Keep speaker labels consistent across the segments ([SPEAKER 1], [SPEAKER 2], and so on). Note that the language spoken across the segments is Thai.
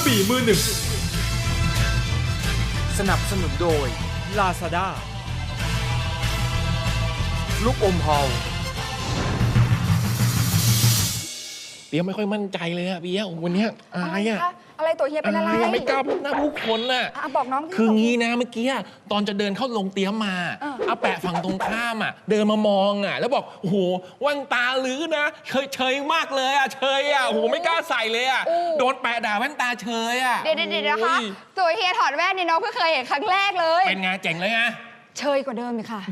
[SPEAKER 1] ระบี่มือหนึ่ง
[SPEAKER 2] สนับสนุนโดย Lazada ลูกอมฮอล
[SPEAKER 3] เปียไม่ค่อยมั่นใจเลยอะเปียวันเนี้ยอายอะ
[SPEAKER 4] คะ อะไรตัวเฮียเป็นอะไร
[SPEAKER 3] อายไม่กล้าพบหน้าผู้คนน่ะ
[SPEAKER 4] อะบอกน้องดิ
[SPEAKER 3] คืองี้นะเมื่อกี้อะตอนจะเดินเข้าลงเตี้ยมมา
[SPEAKER 4] เออ
[SPEAKER 3] อาแปะฝั่งตรงข้ามอะเดินมามองอะแล้วบอกโอ้โหแว่นตาลือนะเฉยเฉยมากเลยอะเฉยอะโอ้โหไม่กล้าใส่เลยอะโดนแปะด่าแว่นตาเฉยอะ
[SPEAKER 4] เดี๋ยวเดี๋ยวเดี๋ยวนะคะ
[SPEAKER 3] โอ้ย
[SPEAKER 4] ตัวเฮียถอดแว่นนี่น้องเพิ่งเคยเห็นครั้งแรกเลย
[SPEAKER 3] เป็นไงเจ๋งเลยไง
[SPEAKER 4] เชยกว่าเดิมอีกค่ะ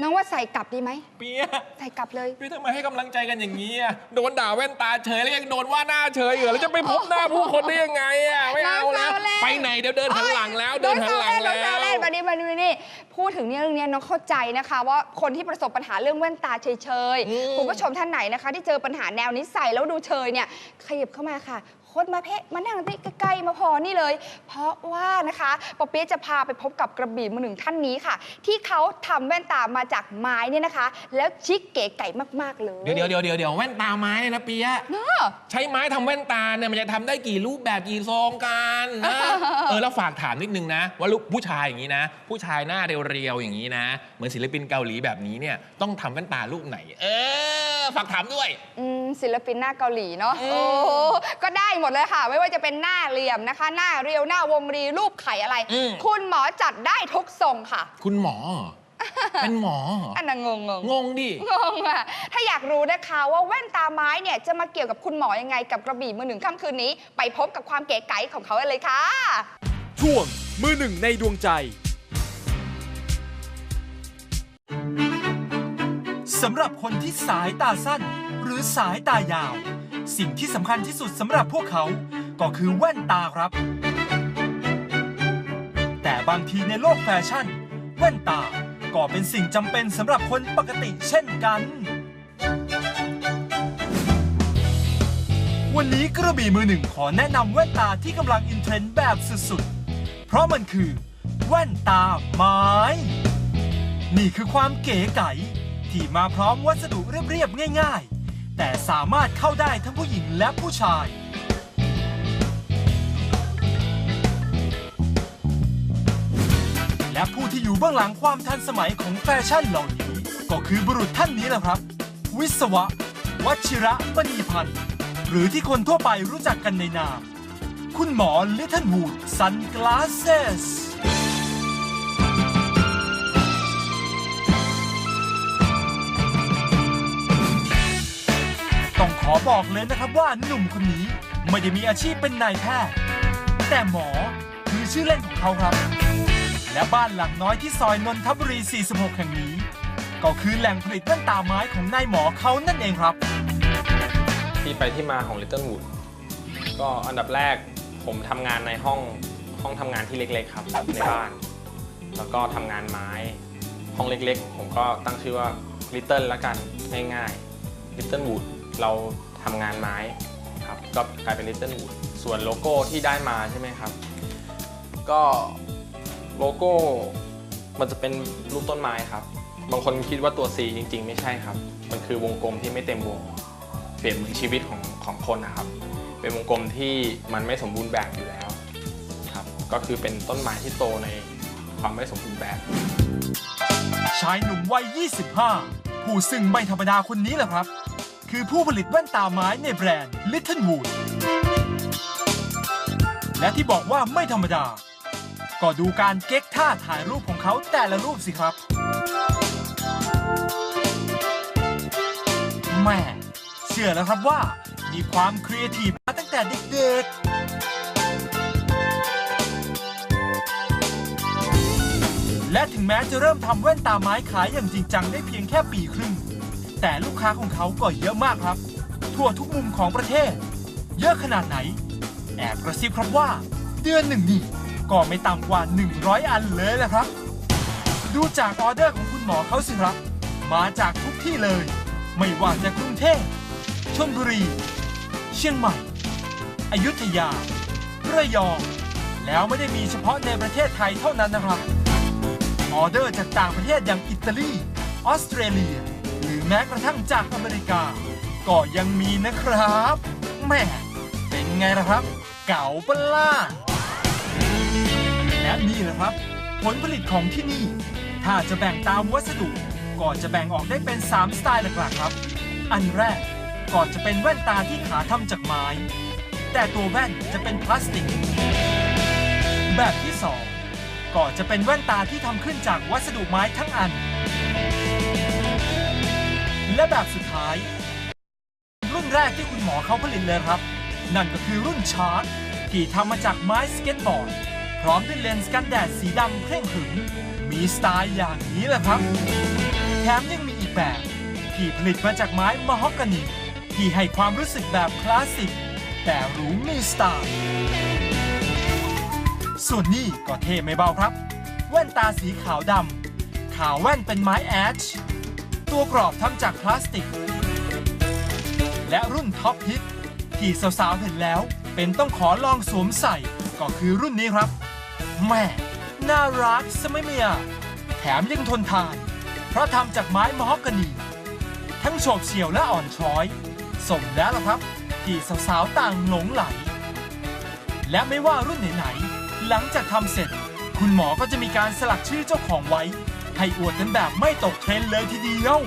[SPEAKER 4] น้องว่าใส่กลับดีไหม
[SPEAKER 3] เปีย
[SPEAKER 4] ใส่กลับเลย
[SPEAKER 3] พี่ทำไมให้กำลังใจกันอย่างนี้อะโดนด่าแว่นตาเฉยแล้วยังโดนว่าหน้าเฉยอยู่แล้วจะไปพบหน้าผู้คนได้ยังไงอะไม่เอาแล้ว
[SPEAKER 4] น้องแซวเล่น
[SPEAKER 3] ไปไหนเดี๋ยวเดินหันหลังแล้ว เดินหันหลัง
[SPEAKER 4] น้
[SPEAKER 3] แล้
[SPEAKER 4] องแซวเล่น
[SPEAKER 3] ว
[SPEAKER 4] มาดิมาดิมาดิพูดถึงเนี่ยเรื่องเนี้ยน้องเข้าใจนะคะ ว่าคนที่ประสบปัญหาเรื่องแว่นตาเฉย
[SPEAKER 3] อืม
[SPEAKER 4] ๆคุณผู้ชมท่านไหนนะคะ ที่เจอปัญหาแนวนี้ใส่แล้วดูเชยเนี่ยขยับเข้ามาค่ะโคตรมาเพะมานั่งที่ใกล้ๆมาพอนี่เลย เพราะว่านะคะปอเปี๊ยะจะพาไปพบกับกระบี่มือหนึ่งท่านนี้ค่ะ ที่เขาทำแว่นตามาจากไม้เนี่ยนะคะ แล้วชิคเก๋ไก่มากๆเลย
[SPEAKER 3] เดี๋ยวเดี๋ยวเดี๋ยวเดี๋ยวเดี๋ยวแว่นตาไม้เนี่ยนะเปียะ
[SPEAKER 4] เนอะ
[SPEAKER 3] ใช้ไม้ทำแว่นตาเนี่ยมันจะทำได้กี่รูปแบบกี่ทรงกันนะ เออแล้วฝากถามนิดนึงนะ ว่าลูกผู้ชายอย่างนี้นะ ผู้ชายหน้าเรียวๆอย่างนี้นะ เหมือนศิลปินเกาหลีแบบนี้เนี่ยต้องทำแว่นตารูปไหน เออฝากถามด้วย
[SPEAKER 4] อืมศิลปินหน้าเกาหลีเนาะ
[SPEAKER 3] อืม
[SPEAKER 4] โอ้โหก็ได้หมดเลยค่ะ ไม่ว่าจะเป็นหน้าเหลี่ยมนะคะ หน้าเรียวหน้าวงรีรูปไข่อะไร
[SPEAKER 3] อืม
[SPEAKER 4] คุณหมอจัดได้ทุกทรงค่ะ
[SPEAKER 3] คุณหมอเหรอเป็นหมอเหรอ
[SPEAKER 4] อันนั้นงงงง
[SPEAKER 3] งงดิ
[SPEAKER 4] งงอะถ้าอยากรู้นะคะว่าแว่นตาไม้เนี่ยจะมาเกี่ยวกับคุณหมอยังไงกับกระบี่มือหนึ่งค่ำคืนนี้ ไปพบกับความเก๋ไก๋ของเขาเลยค่ะ
[SPEAKER 2] ช่วงมือหนึ่งในดวงใจ
[SPEAKER 5] สำหรับคนที่สายตาสั้น หรือสายตายาว สิ่งที่สำคัญที่สุดสำหรับพวกเขา ก็คือแว่นตาครับ แต่บางทีในโลกแฟชั่น แว่นตาก็เป็นสิ่งจำเป็นสำหรับคนปกติเช่นกัน วันนี้กระบี่มือหนึ่งขอแนะนำแว่นตาที่กำลังอินเทรนด์แบบสุดๆ เพราะมันคือแว่นตาไม้ นี่คือความเก๋ไก๋ที่มาพร้อมวัสดุเรียบๆง่าย ๆ แต่สามารถเข้าได้ทั้งผู้หญิงและผู้ชาย และผู้ที่อยู่เบื้องหลังความทันสมัยของแฟชั่นเหล่านี้ ก็คือบุรุษท่านนี้แหละครับ วิศวะ วัชิระมณีพันธ์ หรือที่คนทั่วไปรู้จักกันในนาม คุณหมอลิทเทิลวูดซันกลาสเซส ต้องขอบอกเลยนะครับว่าหนุ่มคนนี้ไม่ได้มีอาชีพเป็นนายแพทย์แต่หมอคือชื่อเล่นของเขาครับ และบ้านหลังน้อยที่ซอยนนทบุรี 46 แห่งนี้ ก็คือแหล่งผลิตแว่นตาไม้ของนายหมอเขานั่นเองครับ
[SPEAKER 6] ที่ไปที่มาของ Little Wood ก็อันดับแรกผมทำงานในห้องห้องทำงานที่เล็กๆครับในบ้าน แล้วก็ทำงานไม้ ห้องเล็กๆ ผมก็ตั้งชื่อว่า Little ละกันง่ายๆ Little Wood เราทำงานไม้ครับก็กลายเป็น Little Wood ส่วนโลโก้ที่ได้มาใช่ไหมครับ ก็โลโก้มันจะเป็นรูปต้นไม้ครับ บางคนคิดว่าตัว C จริง ๆ ไม่ใช่ครับ มันคือวงกลมที่ไม่เต็มวง เปรียบเหมือนชีวิตของของคนนะครับ เป็นวงกลมที่มันไม่สมบูรณ์แบบอยู่แล้วครับ ก็คือเป็นต้นไม้ที่โตในความไม่สมบูรณ์แบบ
[SPEAKER 5] ชายหนุ่มวัย 25 ผู้ซึ่งไม่ธรรมดาคนนี้แหละครับ คือผู้ผลิตแว่นตาไม้ในแบรนด์ Little Wood และที่บอกว่าไม่ธรรมดา ก็ดูการเก๊กท่าถ่ายรูปของเขาแต่ละรูปสิครับแม่เชื่อแล้วครับว่ามีความครีเอทีฟมาตั้งแต่เด็กๆและถึงแม้จะเริ่มทำแว่นตาไม้ขายอย่างจริงจังได้เพียงแค่ปีครึ่ง แต่ลูกค้าของเขาก็เยอะมากครับ ทั่วทุกมุมของประเทศ เยอะขนาดไหน แอบกระซิบครับว่า เดือนหนึ่งนี่ก็ไม่ต่ำกว่า 100 อันเลยแหละครับ ดูจากออเดอร์ของคุณหมอเขาสิครับ มาจากทุกที่เลย ไม่ว่าจะกรุงเทพชลบุรี เชียงใหม่ อยุธยา ระยอง แล้วไม่ได้มีเฉพาะในประเทศไทยเท่านั้นนะครับ ออเดอร์จากต่างประเทศอย่างอิตาลี ออสเตรเลีย หรือแม้กระทั่งจากอเมริกา ก็ยังมีนะครับแม่เป็นไงล่ะครับ เก๋าปะล่าและนี่แหละครับ ผลผลิตของที่นี่ ถ้าจะแบ่งตามวัสดุก็จะแบ่งออกได้เป็น 3 สไตล์หลักๆครับ อันแรกก็จะเป็นแว่นตาที่ขาทำจากไม้ แต่ตัวแว่นจะเป็นพลาสติก แบบที่ 2 ก็จะเป็นแว่นตาที่ทำขึ้นจากวัสดุไม้ทั้งอัน และแบบสุดท้าย รุ่นแรกที่คุณหมอเขาผลิตเลยครับ นั่นก็คือรุ่นชาร์กที่ทำมาจากไม้สเก็ตบอร์ด พร้อมด้วยเลนส์กันแดดสีดำเคร่งขรึมมีสไตล์อย่างนี้แหละครับ แถมยังมีอีกแบบ ที่ผลิตมาจากไม้มะฮอกกานีที่ให้ความรู้สึกแบบคลาสสิก แต่หรูมีสไตล์ ส่วนนี้ก็เท่ไม่เบาครับ แว่นตาสีขาวดำขาวแว่นเป็นไม้แอช ตัวกรอบทำจากพลาสติก และรุ่นท็อปฮิตที่สาวๆเห็นแล้ว เป็นต้องขอลองสวมใส่ก็คือรุ่นนี้ครับแม่น่ารักสมัยเมียแถมยังทนทาน เพราะทำจากไม้มะฮอกกานี ทั้งโฉบเฉี่ยวและอ่อนช้อยสมแล้วล่ะครับ ที่สาวๆต่างหลงไหล และไม่ว่ารุ่นไหนๆหลังจากทำเสร็จ คุณหมอก็จะมีการสลักชื่อเจ้าของไว้ ให้อวดกันแบบไม่ตกเทรนด์เลยทีเดียว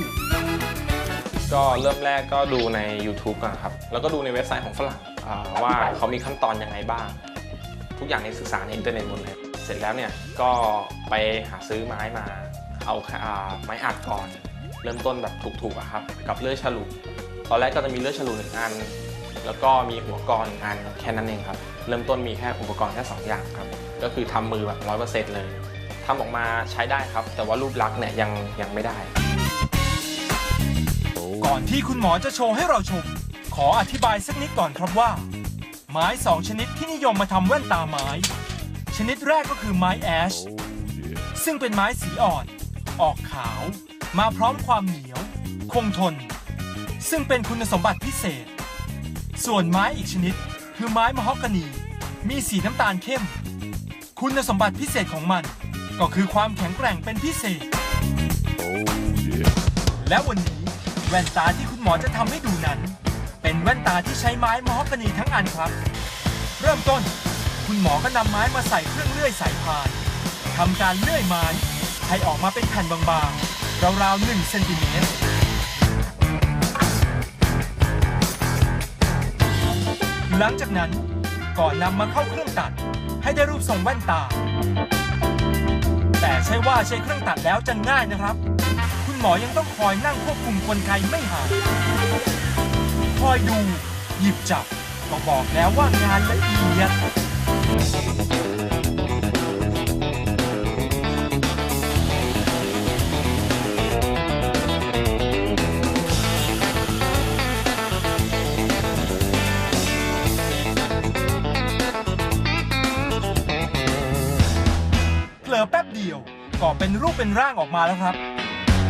[SPEAKER 6] ก็เริ่มแรกก็ดูใน YouTube ก่อนครับ แล้วก็ดูในเว็บไซต์ของฝรั่งอ่าว่าเขามีขั้นตอนยังไงบ้าง ทุกอย่างในศึกษาในอินเทอร์เน็ตหมดเลย เสร็จแล้วเนี่ย ก็ไปหาซื้อไม้มา เอาอ่าไม้อัดก่อน เริ่มต้นแบบถูกๆอะครับ กับเลื่อยฉลุตอนแรกก็จะมีเลื่อยฉลุหนึ่งอัน แล้วก็มีหัวกรอนหนึ่งอันแค่นั้นเองครับ เริ่มต้นมีแค่อุปกรณ์แค่สองอย่างครับ ก็คือทำมือแบบร้อยเปอร์เซ็นต์เลย ทำออกมาใช้ได้ครับ แต่ว่ารูปลักษณ์เนี่ยยังยังไม่ได้
[SPEAKER 5] ก่อนที่คุณหมอจะโชว์ให้เราชม ขออธิบายสักนิดก่อนครับว่า ไม้สองชนิดที่นิยมมาทำแว่นตาไม้ ชนิดแรกก็คือไม้แอชซึ่งเป็นไม้สีอ่อน ออกขาว มาพร้อมความเหนียว คงทน ซึ่งเป็นคุณสมบัติพิเศษ ส่วนไม้อีกชนิดคือไม้มะฮอกกานี มีสีน้ำตาลเข้ม คุณสมบัติพิเศษของมัน ก็คือความแข็งแกร่งเป็นพิเศษ และวันนี้แว่นตาที่คุณหมอจะทำให้ดูนั้น เป็นแว่นตาที่ใช้ไม้มะฮอกกานีทั้งอันครับ เริ่มต้น คุณหมอก็นำไม้มาใส่เครื่องเลื่อยสายพานทำการเลื่อยไม้ให้ออกมาเป็นแผ่นบางๆราวๆ1เซนติเมตรหลังจากนั้นก่อนนำมาเข้าเครื่องตัด ให้ได้รูปทรงแว่นตา แต่ใช่ว่าใช้เครื่องตัดแล้วจะง่ายนะครับ คุณหมอยังต้องคอยนั่งควบคุมกลไกไม่ห่างคอยดู หยิบจับก็บอกแล้วว่างานละเอียด ยวก็เป็นรูปเป็นร่างออกมาแล้วครับ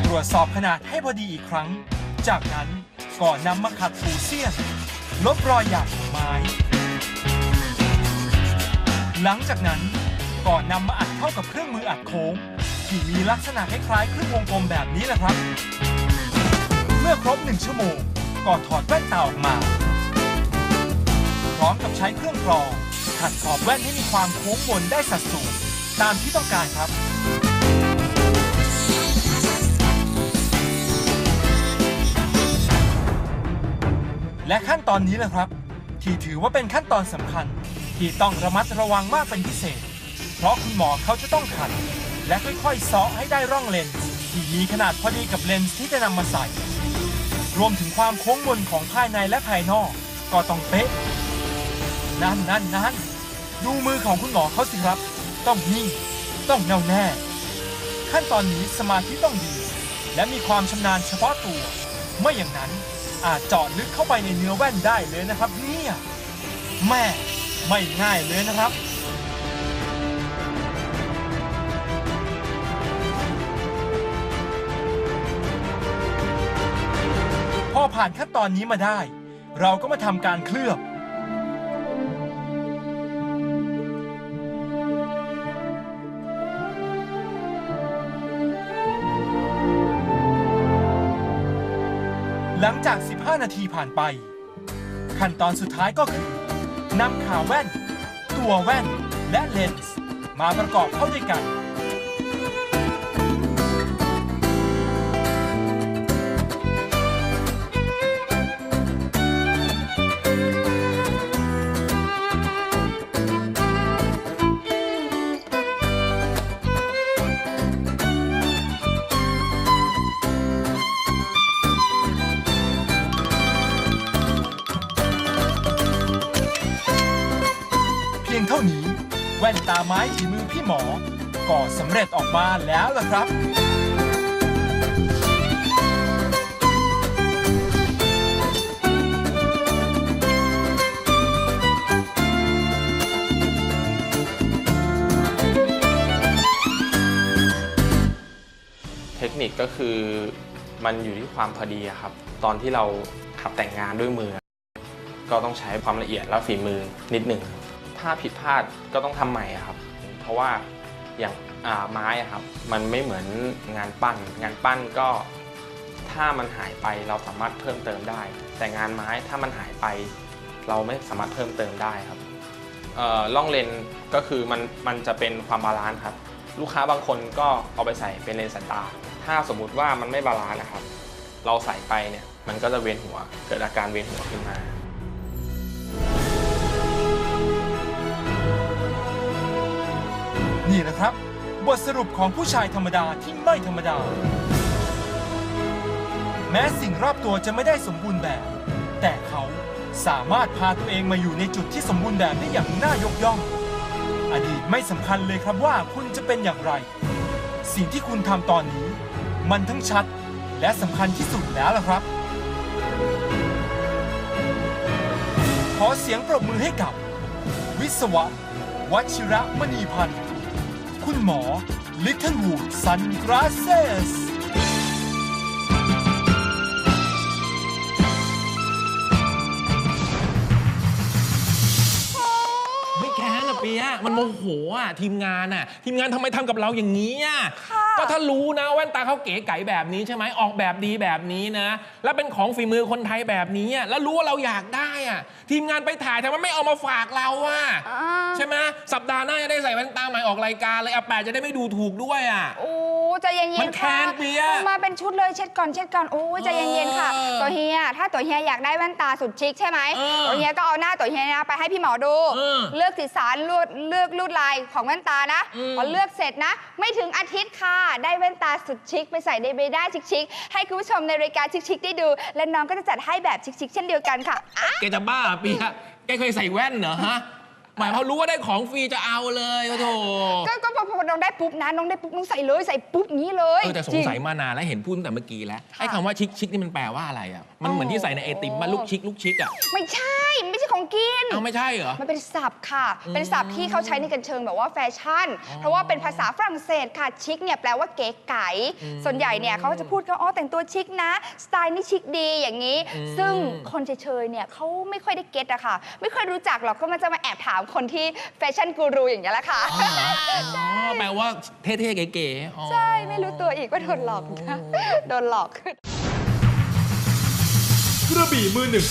[SPEAKER 5] ตรวจสอบขนาดให้พอดีอีกครั้ง จากนั้นก็นำมาขัดถูเสี้ยนลบรอยหยาบของไม้ หลังจากนั้นก็นำมาอัดเข้ากับเครื่องมืออัดโค้ง ที่มีลักษณะคล้ายๆครื่องวงกลมแบบนี้แหละครับ เมื่อครบหนึ่งชั่วโมงก็ถอดแว่นตาออกมา พร้อมกับใช้เครื่องกรองขัดขอบแว่นให้มีความโค้งมนได้สัดส่วนตามที่ต้องการครับ และขั้นตอนนี้แหละครับ ที่ถือว่าเป็นขั้นตอนสำคัญ ที่ต้องระมัดระวังมากเป็นพิเศษ เพราะคุณหมอเขาจะต้องขัด และค่อยๆเซาะให้ได้ร่องเลนส์ที่มีขนาดพอดีกับเลนส์ที่จะนำมาใส่ รวมถึงความโค้งมนของภายในและภายนอก ก็ต้องเป๊ะนั่นนั่นนั่นดูมือของคุณหมอเขาสิครับ ต้องนิ่ง ต้องแน่วแน่ ขั้นตอนนี้สมาธิต้องดี และมีความชำนาญเฉพาะตัว ไม่อย่างนั้น อาจเจาะลึกเข้าไปในเนื้อแว่นได้เลยนะครับเนี่ยแม่ไม่ง่ายเลยนะครับ พอผ่านขั้นตอนนี้มาได้ เราก็มาทำการเคลือบ หลังจาก 15 นาทีผ่านไป ขั้นตอนสุดท้ายก็คือนำขาแว่น ตัวแว่น และเลนส์มาประกอบเข้าด้วยกัน แว่นตาไม้ฝีมือพี่หมอ ก็สำเร็จออกมาแล้วล่ะครับ
[SPEAKER 6] เทคนิคก็คือมันอยู่ที่ความพอดีอะครับ ตอนที่เราขับแต่งงานด้วยมือ ก็ต้องใช้ความละเอียดและฝีมือนิดหนึ่งครับ ถ้าผิดพลาดก็ต้องทำใหม่ครับ เพราะว่าอย่างไม้ครับมันไม่เหมือนงานปั้น งานปั้นก็ถ้ามันหายไปเราสามารถเพิ่มเติมได้ แต่งานไม้ถ้ามันหายไป เราไม่สามารถเพิ่มเติมได้ครับล่องเลนก็คือมันมันจะเป็นความบาลานซ์ครับ ลูกค้าบางคนก็เอาไปใส่เป็นเลนส์สายตา ถ้าสมมุติว่ามันไม่บาลานซ์นะครับ เราใส่ไปเนี่ยมันก็จะเวียนหัวเกิดอาการเวียนหัวขึ้นมา
[SPEAKER 5] นี่นะครับ บทสรุปของผู้ชายธรรมดาที่ไม่ธรรมดา แม้สิ่งรอบตัวจะไม่ได้สมบูรณ์แบบ แต่เขาสามารถพาตัวเองมาอยู่ในจุดที่สมบูรณ์แบบได้อย่างน่ายกย่อง อดีตไม่สำคัญเลยครับว่าคุณจะเป็นอย่างไร สิ่งที่คุณทำตอนนี้ มันทั้งชัดและสำคัญที่สุดแล้วล่ะครับ ขอเสียงปรบมือให้กับ วิศวะวชิระมณีพันธ์ คุณหมอ Little Wood Sunglasses
[SPEAKER 3] มันโมโหอะทีมงานอะทีมงานทำไมทำกับเราอย่างนี้อะก็ถ้ารู้นะแว่นตาเขาเก๋ไก๋แบบนี้ใช่ไหมออกแบบดีแบบนี้นะ แล้วเป็นของฝีมือคนไทยแบบนี้อะแล้วรู้ว่าเราอยากได้อะทีมงานไปถ่ายทำไมไม่เอามาฝากเราอะ
[SPEAKER 4] อ่า
[SPEAKER 3] ใช่ไหมสัปดาห์หน้าจะได้ใส่แว่นตาใหม่ออกรายการเลยอาแปดจะได้ไม่ดูถูกด้วยอะ
[SPEAKER 4] โอ้ ใจเย็
[SPEAKER 3] มันน
[SPEAKER 4] ๆ
[SPEAKER 3] แค้
[SPEAKER 4] ค่ะ
[SPEAKER 3] นเปียะ
[SPEAKER 4] เอามาเป็นชุดเลยเช็ดก่อนเช็ดก่อนโอ้ใจเย็นๆค่ะ
[SPEAKER 3] เออ
[SPEAKER 4] ตัวเฮียถ้าตัวเฮียอยากได้แว่นตาสุดชิคใช่ไหม
[SPEAKER 3] เออ
[SPEAKER 4] ตัวเฮียก็เอาหน้าตัวเฮียนะไปให้พี่หมอดู
[SPEAKER 3] เออ
[SPEAKER 4] เลือกสีสันเลือกเลือกลวดลายของแว่นตานะ
[SPEAKER 3] อืม
[SPEAKER 4] พอเลือกเสร็จนะ ไม่ถึงอาทิตย์ค่ะ ได้แว่นตาสุดชิคไปใส่ในใบหน้าชิคๆให้คุณผู้ชมในรายการชิคๆได้ดู และน้องก็จะจัดให้แบบชิคๆเช่นเดียวกันค่ะอะ
[SPEAKER 3] แกจะบ้าเหรอเปียะแกเคยใส่แว่นเหรอฮะ หมายพอรู้ว่าได้ของฟรีจะเอาเลยโอ้โถ
[SPEAKER 4] ก็ก็พอพอน้องได้ปุ๊บนะน้องได้ปุ๊บน้องใส่เลยใส่ปุ๊บงี้เลย
[SPEAKER 3] เออแต่ส
[SPEAKER 4] จ
[SPEAKER 3] ง
[SPEAKER 4] ริ
[SPEAKER 3] สัยมานานแล้วเห็นพูดตั้งแต่เมื่อกี้แล้ว
[SPEAKER 4] ค่ะ
[SPEAKER 3] ไอ้คำว่าชิคชิคนี่มันแปลว่าอะไรอะมันเหมือนที่ใส่ในไอติมมาลูกชิคลูกชิคอะ
[SPEAKER 4] ไม่ใช่ไม่ใช่ของกิน
[SPEAKER 3] เอาไม่ใช่เหรอ
[SPEAKER 4] มันเป็นศัพท์ค่ะ
[SPEAKER 3] อืม
[SPEAKER 4] เป็นศัพท์ที่เขาใช้ในกันเชิงแบบว่าแฟชั่น
[SPEAKER 3] อ๋อ
[SPEAKER 4] เพราะว่าเป็นภาษาฝรั่งเศสค่ะชิคเนี่ยแปลว่าเก๋ไก๋
[SPEAKER 3] อืม
[SPEAKER 4] ส่วนใหญ่เนี่ยเขาจะพูดกันอ๋อแต่งตัวชิคนะสไตล์นี่ชิคดีอย่างนี้
[SPEAKER 3] อืม
[SPEAKER 4] ซึ่งคนเฉยๆเนี่ยเขาไม่ค่อยได้เก็ตอะค่ะ ไม่ค่อยรู้จักหรอกก็มันจะมาแอบถามคนที่แฟชั่นกูรูอย่างนี้ยแหละค่ะ
[SPEAKER 3] อ๋อเหรออ๋อแปลว่าเท่ๆเก๋ๆอ๋อ
[SPEAKER 4] ใช่ ไม่รู้ตัวอีกว่าโดนหลอกนะ โดนหลอก
[SPEAKER 2] กระบี่มือหนึ่ง